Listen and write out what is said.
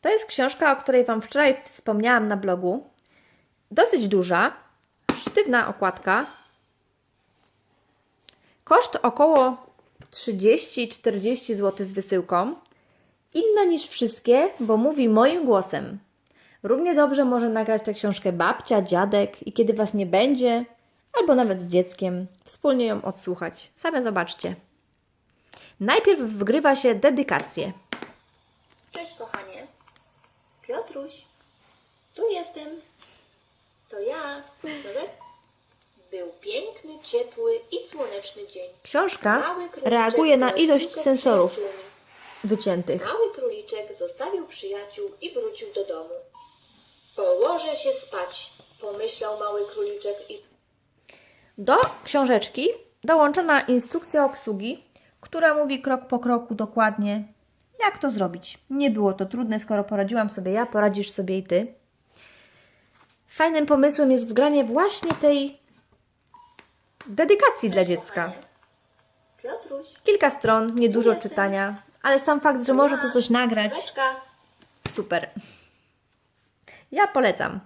To jest książka, o której Wam wczoraj wspomniałam na blogu. Dosyć duża, sztywna okładka. Koszt około 30-40 zł z wysyłką. Inna niż wszystkie, bo mówi moim głosem. Równie dobrze może nagrać tę książkę babcia, dziadek i kiedy Was nie będzie, albo nawet z dzieckiem, wspólnie ją odsłuchać. Same zobaczcie. Najpierw wgrywa się dedykację. Piotruś. Tu jestem. To ja. Był piękny, ciepły i słoneczny dzień. Książka Mały króliczek reaguje na miał ilość sensorów wyciętych. Mały króliczek zostawił przyjaciół i wrócił do domu. Położę się spać, pomyślał mały króliczek i Do książeczki dołączona instrukcja obsługi, która mówi krok po kroku dokładnie, jak to zrobić. Nie było to trudne, skoro poradziłam sobie ja, poradzisz sobie i ty. Fajnym pomysłem jest wgranie właśnie tej dedykacji dla dziecka. Kilka stron, niedużo czytania, ale sam fakt, że może to coś nagrać, super. Ja polecam.